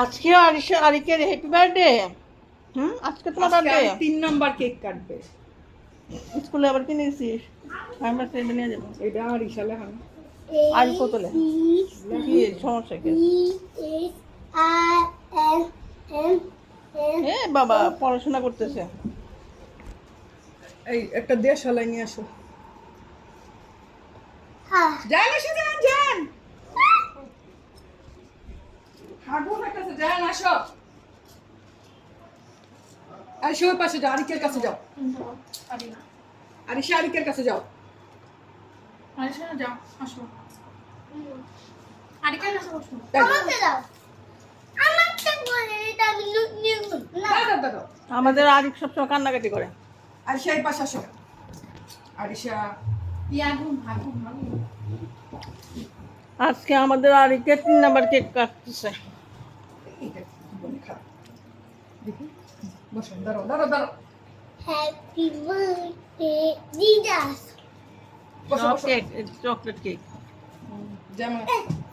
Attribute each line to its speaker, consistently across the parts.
Speaker 1: আজকে আরিশা আরিকের happy birthday হুম? আজকে তোমার বার্থডে
Speaker 2: তিন নম্বর কেক কাটবে।
Speaker 1: স্কুলে আবার কিনে দিছিস আমরা ট্রেনে নিয়ে যাব।
Speaker 2: এটা আর ইশালে হয়
Speaker 1: কতলে কি সমস্যা কি? এ বাবা পড়াশোনা করতেছে।
Speaker 2: এই একটা দেশ হালাই নিয়ে আসো। যান এসে আসো। আর সে ওই পাশে যাও আরিকের কাছে যাও। আরিশা আরিকের কাছে যাও।
Speaker 3: যাও আসো। আরেকটা কাছে বসো।
Speaker 2: তাই দাও, দাও, দাও, দাও।
Speaker 1: আমাদের আরিক সবসময় কান্নাকাটি করে।
Speaker 2: আরিশা এই পাশে আসো। আরিশা।
Speaker 1: আজকে আমাদের আরিকে তিন নাম্বার কেক কাটতেছে।
Speaker 2: দেখি। বসো দাঁড়াও দাঁড়াও দাঁড়াও।
Speaker 4: Happy birthday, Jesus.
Speaker 2: বসো বসো
Speaker 1: চকলেট কেক
Speaker 2: যেমন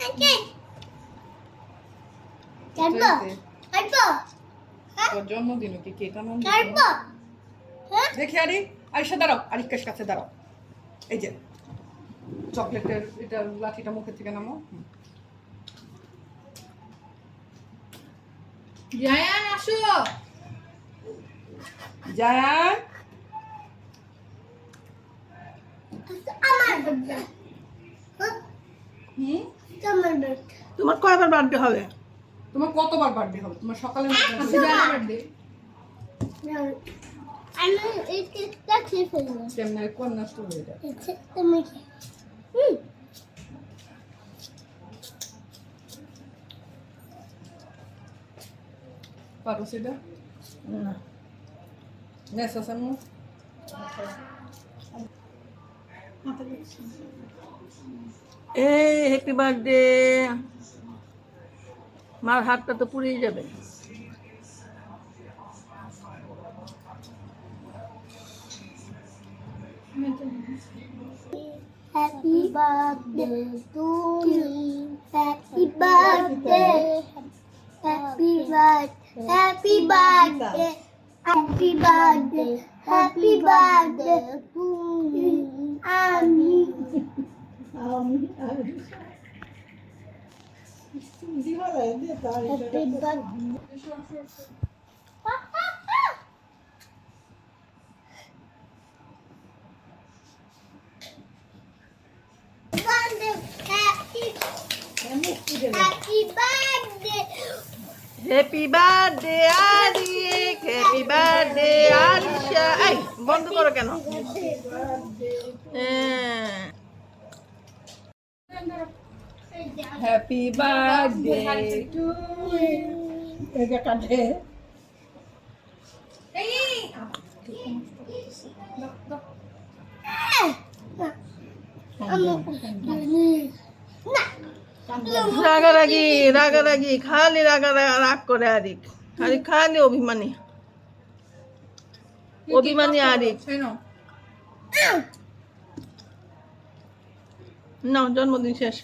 Speaker 4: Okay. কাটবো কাটবো
Speaker 2: তোর জন্মদিন কি কেক
Speaker 4: কাটবো হ্যাঁ?
Speaker 2: দেখি আরি। আরিশা দাঁড়াও আরিকের কাছে দাঁড়াও। এই যে চকলেটের এটা লাঠিটা মুখের থেকে নামো হুম।
Speaker 3: আসো।
Speaker 4: বার্থডে।
Speaker 1: তোমার কয়বার বার্থডে হবে?
Speaker 2: তোমার কতবার বার্থডে হবে? তোমার সকালে
Speaker 3: বার্থডে
Speaker 4: আমি এই কেকটা খেয়ে ফেলব।
Speaker 2: কেমন কোন নষ্ট হয়ে যায়।
Speaker 4: এটা তুমি হুম।
Speaker 2: পারো সেটা
Speaker 1: না
Speaker 2: নেসাসানো
Speaker 1: এই হ্যাপি বার্থডে মার হাতটা তো পুড়েই যাবে
Speaker 4: Happy birthday to me. Happy birthday. Happy birthday. Happy birthday. Happy birthday. Happy birthday to me. আমি Happy birthday.
Speaker 1: Happy birthday Arik happy birthday Arisha এই বন্ধ করো কেন হ্যাঁ
Speaker 2: হ্যাপি বার্থডে টু এটা কাটে
Speaker 3: এই
Speaker 1: রাগারাগি রাগারাগি খালি রাগা রাগ করে আরিক আরিক খালি অভিমানী। অভিমানী আরিক না জন্মদিন শেষ।